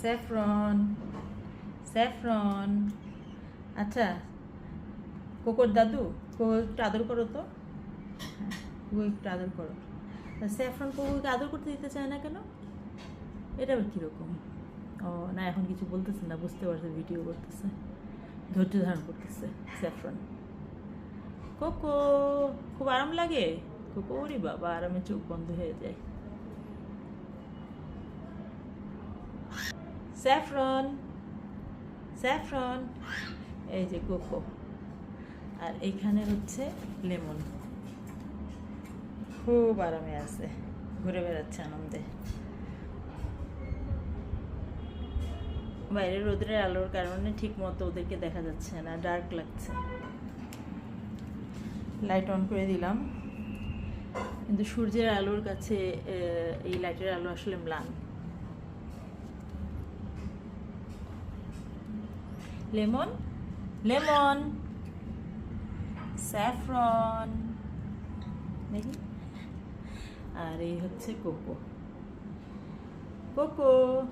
Saffron saffron আচ্ছা কোকোর দাদু, cocoa একটু আদর করো তো। কোকো একটু আদর করো। স্যাফরন কোকোকে আদর করতে দিতে চায় না কেন? এটা আবার কীরকম? ও, না, এখন কিছু বলতেছে না, বুঝতে পারছে ভিডিও করতেছে। ধৈর্য ধারণ করতেছে স্যাফরন কোকো, খুব আরাম লাগে? কোকো ওরে বাবা, আরামে চোখ বন্ধ হয়ে যায়। স্যাফরন স্যাফরন এই যে কোকো। আর এইখানে হচ্ছে লেমন। খুব আরামে আছে। ঘুরে বেড়াচ্ছে আনন্দে। বাইরে রোদের আলোর কারণে ঠিক মতো ওদেরকে দেখা যাচ্ছে না, ডার্ক লাগছে। লাইট অন করে দিলাম। কিন্তু সূর্যের আলোর কাছে এই লাইটের আলো আসলে ম্লান। লেমন? লেমন। স্যাফরন। দেখি। আর এই হচ্ছে কোকো। কোকো।